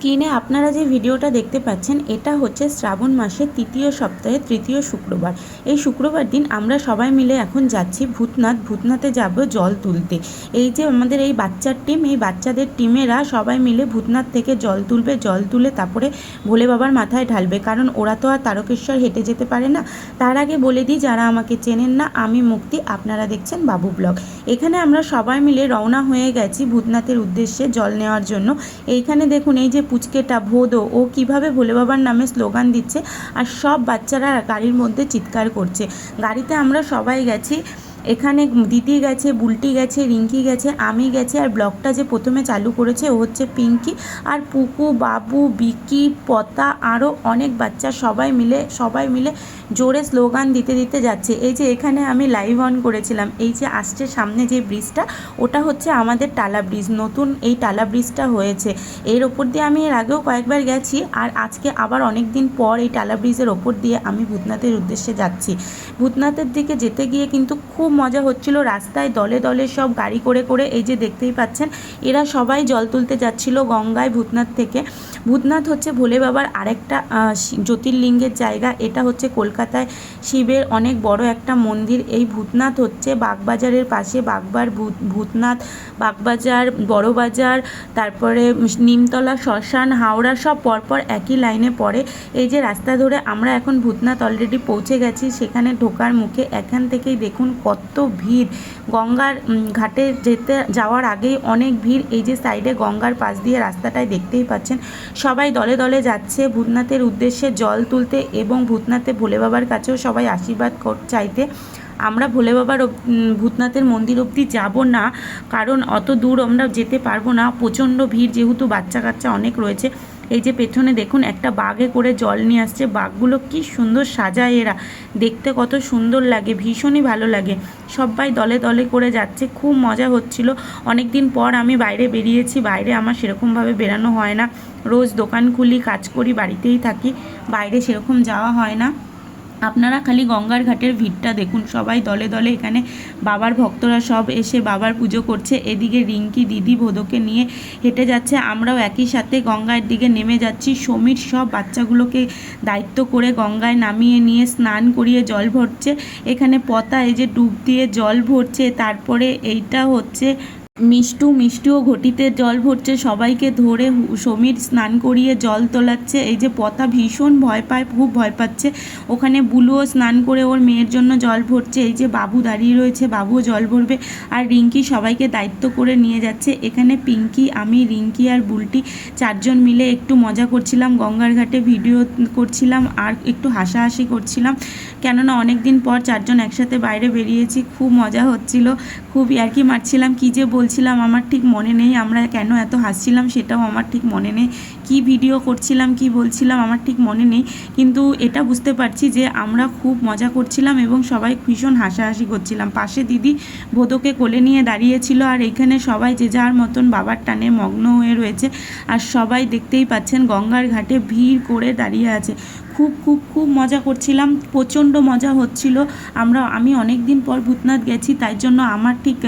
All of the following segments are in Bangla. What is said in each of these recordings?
স্ক্রিনে আপনারা যে ভিডিওটা দেখতে পাচ্ছেন, এটা হচ্ছে শ্রাবণ মাসের তৃতীয় সপ্তাহে তৃতীয় শুক্রবার। এই শুক্রবার দিন আমরা সবাই মিলে এখন যাচ্ছি ভূতনাথ। ভূতনাথে যাব জল তুলতে। এই যে আমাদের এই বাচ্চার টিম এই বাচ্চাদের টিমেরা সবাই মিলে ভূতনাথ থেকে জল তুলবে। জল তুলে তারপরে ভোলে বাবার মাথায় ঢালবে। কারণ ওরা তো আর তারকেশ্বর হেঁটে যেতে পারে না। তার আগে বলে দিই, যারা আমাকে চেনেন না, আমি মুক্তি। আপনারা দেখছেন বাবু ব্লগ। এখানে আমরা সবাই মিলে রওনা হয়ে গেছি ভূতনাথের উদ্দেশ্যে জল নেওয়ার জন্য। এইখানে দেখুন, এই যে পুচকেটা, ভোদো, ও কীভাবে ভোলে বাবার নামে স্লোগান দিচ্ছে আর সব বাচ্চারা গাড়ির মধ্যে চিৎকার করছে। গাড়িতে আমরা সবাই গেছি। এখানে দিদি গেছে, বুলটি গেছে, রিঙ্কি গেছে, আমি গেছে আর ব্লগটা যে প্রথমে চালু করেছে ও হচ্ছে পিঙ্কি আর পুকু, বাবু, বিকি, পতা আরও অনেক বাচ্চা সবাই মিলে সবাই মিলে জোরে স্লোগান দিতে দিতে যাচ্ছে। এই যে এখানে আমি লাইভ অন করেছিলাম, এই যে আসছে সামনে যে ব্রিজটা, ওটা হচ্ছে আমাদের টালা ব্রিজ, নতুন এই টালা ব্রিজটা হয়েছে। এর ওপর দিয়ে আমি এর আগেও কয়েকবার গেছি আর আজকে আবার অনেক দিন পর এই টালা ব্রিজের ওপর দিয়ে আমি ভূতনাথের উদ্দেশ্যে যাচ্ছি। ভূতনাথের দিকে যেতে গিয়ে কিন্তু খুব মজা হচ্ছিল। রাস্তায় দলে দলে সব গাড়ি করে করে এই যে দেখতেই পাচ্ছেন, এরা সবাই জল তুলতে যাচ্ছিল গঙ্গায় ভূতনাথ থেকে। ভূতনাথ হচ্ছে ভোলে বাবার আরেকটা জ্যোতির্লিঙ্গের জায়গা। এটা হচ্ছে কলকাতায় শিবের অনেক বড় একটা মন্দির। এই ভূতনাথ হচ্ছে বাগবাজারের পাশে বাগবার ভূত- ভূতনাথ, বাগবাজার, বড়বাজার, তারপরে নিমতলা, শ্মশান, হাওড়া সব পরপর একই লাইনে পড়ে। এই যে রাস্তা ধরে আমরা এখন ভূতনাথ অলরেডি পৌঁছে গেছি, সেখানে ঢোকার মুখে এখান থেকেই দেখুন কত ভিড় গঙ্গার ঘাটে যেতে, যাওয়ার আগেই অনেক ভিড়। এই যে সাইডে গঙ্গার পাশ দিয়ে রাস্তাটায় দেখতেই পাচ্ছেন। সবাই দলে দলে যাচ্ছে। ভূতনাথের উদ্দেশ্যে জল তুলতে এবং ভূতনাথে ভোলে বাবার কাছেও সবাই আশীর্বাদ চাইতে। আমরা ভোলে বাবার ভূতনাথের মন্দির অবধি যাব না, কারণ অত দূর আমরা যেতে পারব না। প্রচণ্ড ভিড়, যেহেতু বাচ্চা কাচ্চা অনেক রয়েছে। এই যে পেছনে দেখুন, একটা বাঘে করে জল নিয়ে আসছে। বাঘগুলো কি সুন্দর সাজায় এরা। দেখতে কত সুন্দর লাগে, ভীষণই ভালো লাগে। সবাই দলে দলে করে যাচ্ছে, খুব মজা হচ্ছিল। অনেক দিন পর আমি বাইরে বেরিয়েছি, বাইরে আমার সেরকমভাবে বেরানো হয় না। রোজ দোকান খুলি, কাজ করি, বাড়িতেই থাকি। বাইরে সেরকম যাওয়া হয় না। আপনারা খালি গঙ্গার ঘাটের ভিড়টা দেখুন। সবাই দলে দলে এখানে বাবার ভক্তরা সব এসে বাবার পুজো করছে। এদিকে রিঙ্কি দিদি ভোদোকে নিয়ে হেঁটে যাচ্ছে। আমরাও একই সাথে গঙ্গার দিকে নেমে যাচ্ছি। সমীর সব বাচ্চাগুলোকে দায়িত্ব করে গঙ্গায় নামিয়ে নিয়ে স্নান করিয়ে জল ভরছে। এখানে পতা এই যে ডুব দিয়ে জল ভরছে। তারপরে এইটা হচ্ছে মিষ্টু, মিষ্টিও ঘটিতে জল ভরছে, সবাইকে ধরে সমীর স্নান করিয়ে জল তোলাচ্ছে। এই যে পতা ভীষণ ভয় পায়, খুব ভয় পাচ্ছে। ওখানে বুলুও স্নান করে ওর মেয়ের জন্য জল ভরছে। এই যে বাবু দাঁড়িয়ে রয়েছে, বাবুও জল ভরবে। আর রিঙ্কি সবাইকে দায়িত্ব করে নিয়ে যাচ্ছে। এখানে পিঙ্কি, আমি, রিঙ্কি আর বুলটি চারজন মিলে একটু মজা করছিলাম, গঙ্গার ঘাটে ভিডিও করছিলাম আর একটু হাসাহাসি করছিলাম। কেননা অনেক দিন পর চারজন একসাথে বাইরে বেরিয়েছি, খুব মজা হচ্ছিল। খুব ইয়ার্কি মারছিলাম, কী যে বলছিলাম, আমার ঠিক মনে নেই, আমরা কেন এত হাসছিলাম সেটাও আমার ঠিক মনে নেই। কি ভিডিও করছিলাম, কি বলছিলাম আমার ঠিক মনে নেই। কিন্তু এটা বুঝতে পারছি যে আমরা খুব মজা করছিলাম এবং সবাই ভীষণ হাসাহাসি করছিলাম। পাশে দিদি বোধকে কোলে নিয়ে দাঁড়িয়েছিল আর এখানে সবাই যে যার মতন বাবার টানে মগ্ন হয়ে রয়েছে। আর সবাই দেখতেই পাচ্ছেন গঙ্গার ঘাটে ভিড় করে দাঁড়িয়ে আছে। খুব খুব খুব মজা করছিলাম, প্রচণ্ড মজা হচ্ছিল। আমরা, আমি অনেক দিন পর ভূতনাথ গেছি, তাই জন্য আমার ঠিক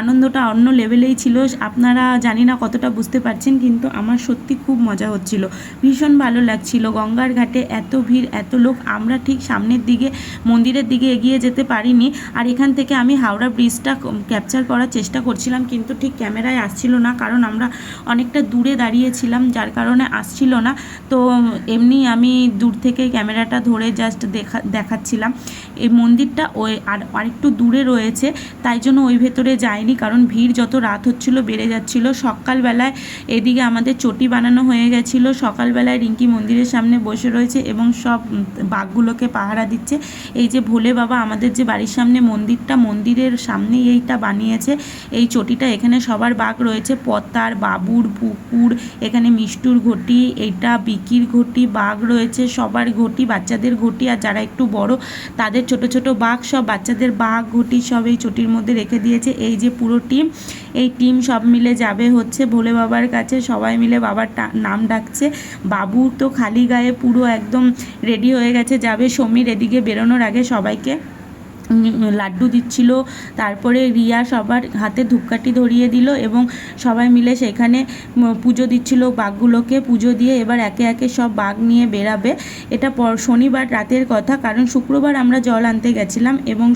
আনন্দটা অন্য লেভেলেই ছিল। আপনারা জানি না কতটা বুঝতে পারছেন, কিন্তু আমার সত্যি খুব মজা হচ্ছিল। ভীষণ ভালো লাগছিল। গঙ্গার ঘাটে এত ভিড়, এত লোক, আমরা ঠিক সামনের দিকে, মন্দিরের দিকে এগিয়ে যেতে পারিনি। আর এখান থেকে আমি হাওড়া ব্রিজটা ক্যাপচার করার চেষ্টা করছিলাম, কিন্তু ঠিক ক্যামেরায় আসছিল না, কারণ আমরা অনেকটা দূরে দাঁড়িয়েছিলাম, যার কারণে আসছিল না। তো, এমনি আমি দূর থেকে ক্যামেরাটা ধরে জাস্ট দেখা, দেখাচ্ছিলাম। এই মন্দিরটা ওই, আর আরেকটু দূরে রয়েছে, তাই জন্য ওই ভেতরে যায়নি কারণ ভিড় যত রাত হচ্ছিল বেড়ে যাচ্ছিল। সকালবেলায় এদিকে আমাদের চটি বানানো হয়ে গেছিল। সকালবেলায় রিঙ্কি মন্দিরের সামনে বসে রয়েছে এবং সব বাঘগুলোকে পাহারা দিচ্ছে। এই যে ভোলে বাবা, আমাদের যে বাড়ির সামনে মন্দিরটা, মন্দিরের সামনেই এইটা বানিয়েছে। এই চটিটা, এখানে সবার বাঘ রয়েছে। পতার, বাবুর, পুকুর, এখানে মিষ্টুর ঘটি এইটা বিকির ঘটি, বাঘ রয়েছে, সবার ঘটি, বাচ্চাদের ঘটি, আর যারা একটু বড়, তাদের ছোট ছোট বাঘ সব বাচ্চাদের বাঘ ঘটি সব এই চটির মধ্যে রেখে দিয়েছে। এই যে পুরো টিম, এই টিম সব মিলে যাবে হচ্ছে ভোলে বাবার কাছে। সবাই মিলে বাবার নাম ডাকছে। বাবু তো খালি গায়ে পুরো একদম রেডি হয়ে গেছে, যাবে সমীর এদিকে বেরোনোর আগে সবাইকে। লাড্ডু দিচ্ছিল। তারপরে রিয়া সবার হাতে ধূপকাঠি ধরিয়ে দিল এবং সবাই মিলে সেখানে পুজো দিচ্ছিল বাঘগুলোকে। পুজো দিয়ে এবার একে একে সব বাঘ নিয়ে বেরাবে এটা শনিবার রাতের কথা, কারণ শুক্রবার আমরা জল আনতে গেছিলাম এবং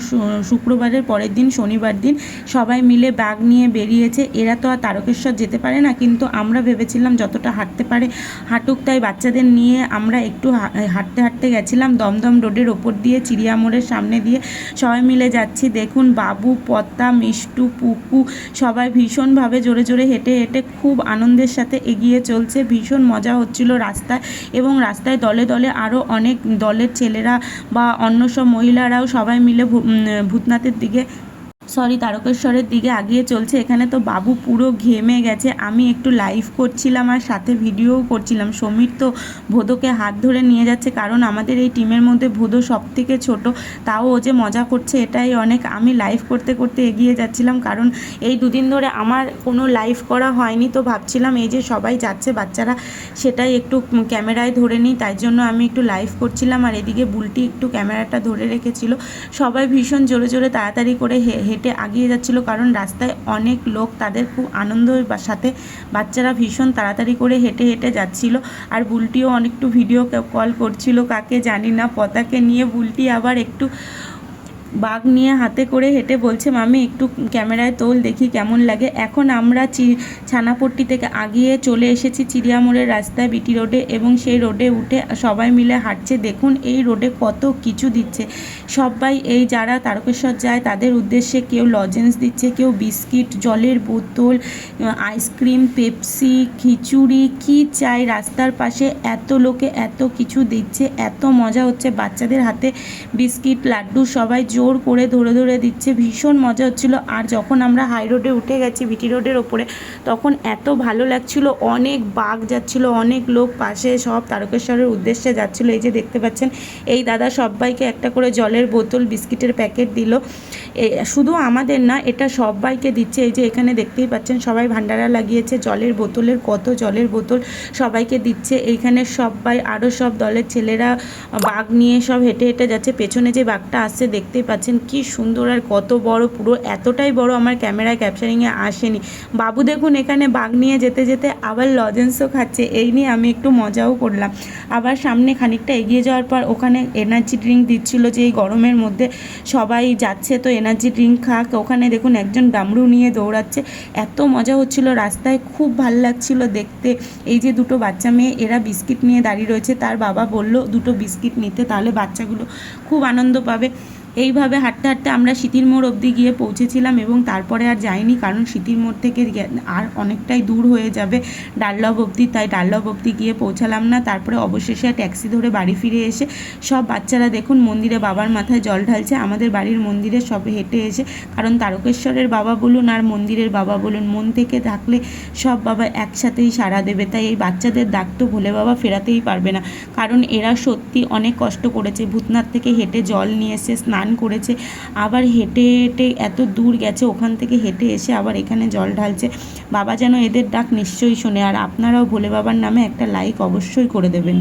শুক্রবারের পরের দিন, শনিবার দিন সবাই মিলে বাঘ নিয়ে বেরিয়েছে। এরা তো আর তারকেশ্বর যেতে পারে না, কিন্তু আমরা ভেবেছিলাম যতটা হাঁটতে পারে হাঁটুক, তাই বাচ্চাদের নিয়ে আমরা একটু হাঁটতে হাঁটতে গেছিলাম। দমদম রোডের ওপর দিয়ে চিড়িয়া মোড়ের সামনে দিয়ে সবাই মিলে যাচ্ছি। দেখুন, বাবু, পদ্মা, মিষ্টু, পুকু, সবাই ভীষণভাবে জোরে জোরে হেঁটে হেঁটে খুব আনন্দের সাথে এগিয়ে চলছে। ভীষণ মজা হচ্ছিল রাস্তায় এবং রাস্তায় দলে দলে আরও অনেক দলের ছেলেরা বা অন্য সব মহিলারাও সবাই মিলে ভূতনাথের দিকে সরি তারকেশ্বরের দিকে আগিয়ে চলছে। এখানে তো বাবু পুরো ঘেমে গেছে। আমি একটু লাইভ করছিলাম আর সাথে ভিডিওও করছিলাম। সমীর তো ভোদোকে হাত ধরে নিয়ে যাচ্ছে কারণ আমাদের এই টিমের মধ্যে ভোদো সব থেকে ছোটো। তাও ও যে মজা করছে এটাই অনেক। আমি লাইভ করতে করতে এগিয়ে যাচ্ছিলাম কারণ এই দুদিন ধরে আমার কোনো লাইভ করা হয়নি। তো ভাবছিলাম এই যে সবাই যাচ্ছে বাচ্চারা, সেটাই একটু ক্যামেরায় ধরে নিই। তাই জন্য আমি একটু লাইভ করছিলাম। আর এদিকে বুলটি একটু ক্যামেরাটা ধরে রেখেছিল। সবাই ভীষণ জোরে জোরে তাড়াতাড়ি করে হে- হেঁটে আগিয়ে যাচ্ছিল কারণ রাস্তায় অনেক লোক তাদের খুব আনন্দের সাথে বাচ্চারা ভীষণ তাড়াতাড়ি করে হেঁটে হেঁটে যাচ্ছিল। আর বুলটিও অনেকটু ভিডিও কল করছিল, কাকে জানি না, পতাকে নিয়ে বুলটি আবার একটু বাঘ নিয়ে হাতে করে হেঁটে বলছে, মামি, একটু ক্যামেরায় তোল, দেখি কেমন লাগে। এখন আমরা চি, ছানাপট্টি থেকে আগিয়ে চলে এসেছি চিড়িয়ামোড়ের রাস্তায় বিটি রোডে এবং সেই রোডে উঠে সবাই মিলে হাঁটছে। দেখুন, এই রোডে কত কিছু দিচ্ছে। সবাই, এই যারা তারকেশ্বর যায়, তাদের উদ্দেশ্যে কেউ লজেন্স দিচ্ছে, কেউ বিস্কিট, জলের বোতল আইসক্রিম, পেপসি, খিচুড়ি, কি চাই রাস্তার পাশে। এত লোকে এত কিছু দিচ্ছে, এত মজা হচ্ছে বাচ্চাদের হাতে। বিস্কিট, লাড্ডু সবাই জোর করে ধরে ধরে দিচ্ছে। ভীষণ মজা হচ্ছিল। আর যখন আমরা হাই রোডে উঠে গেছি ভিটি রোডের ওপরে, তখন এত ভালো লাগছিল। অনেক বাঘ যাচ্ছিল, অনেক লোক পাশে সব তারকেশ্বরের উদ্দেশ্যে যাচ্ছিল। এই যে দেখতে পাচ্ছেন, এই দাদা সবাইকে একটা করে জলের বোতল, বিস্কিটের প্যাকেট দিল। শুধু আমাদের না, এটা সবাইকে দিচ্ছে। এই যে এখানে দেখতেই পাচ্ছেন, সবাই ভান্ডারা লাগিয়েছে, জলের বোতলের কত জলের বোতল সবাইকে দিচ্ছে। এইখানে সবাই আরও সব দলের ছেলেরা বাঘ নিয়ে সব হেঁটে হেঁটে যাচ্ছে। পেছনে যে বাঘটা আসছে, দেখতেই পাচ্ছেন কি সুন্দর আর কত বড়, পুরো এতটাই বড় আমার ক্যামেরায় ক্যাপচারিংয়ে আসেনি। বাবু দেখুন, এখানে বাঘ নিয়ে যেতে যেতে আবার লজেন্সও খাচ্ছে। এই নিয়ে আমি একটু মজাও করলাম। আবার সামনে খানিকটা এগিয়ে যাওয়ার পর ওখানে এনার্জি ড্রিঙ্ক দিচ্ছিল যে এই গরমের মধ্যে সবাই যাচ্ছে। তো এনার্জি ড্রিঙ্ক খাক, ওখানে দেখুন একজন ডামরু নিয়ে দৌড়াচ্ছে। এত মজা হচ্ছিল, রাস্তায় খুব ভালো লাগছিল দেখতে। এই যে দুটো বাচ্চা মেয়ে, এরা বিস্কিট নিয়ে দাঁড়িয়ে রয়েছে। তার বাবা বলল, দুটো বিস্কিট নিতে, তাহলে বাচ্চাগুলো খুব আনন্দ পাবে। এইভাবে হাঁটতে হাঁটতে আমরা সিতির মোড় অবধি গিয়ে পৌঁছেছিলাম এবং তারপরে আর যাইনি, কারণ সিতির মোড় থেকে আর অনেকটাই দূর হয়ে যাবে ডাল্লভ অবধি, তাই ডাল্লভ অবধি গিয়ে পৌঁছালাম না। তারপরে অবশেষে ট্যাক্সি ধরে বাড়ি ফিরে এসে সব বাচ্চারা দেখুন মন্দিরে বাবার মাথায় জল ঢালছে, আমাদের বাড়ির মন্দিরে সব হেঁটে এসে, কারণ তারকেশ্বরের বাবা বলুন আর মন্দিরের বাবা বলুন, মন থেকে থাকলে সব বাবা একসাথেই সাড়া দেবে, তাই এই বাচ্চাদের ডাক তো ভোলে বাবা ফেরাতেই পারবে না। কারণ এরা সত্যি অনেক কষ্ট করেছে, ভূতনাথ থেকে হেঁটে জল নিয়ে এসে স্নান করেছে, আবার হেঁটে হেঁটে এত দূর গেছে, ওখান থেকে হেঁটে এসে আবার এখানে জল ঢালছে। বাবা যেন এদের ডাক নিশ্চয়ই শোনে, আর আপনারাও ভোলে বাবার নামে একটা লাইক অবশ্যই করে দেবেন।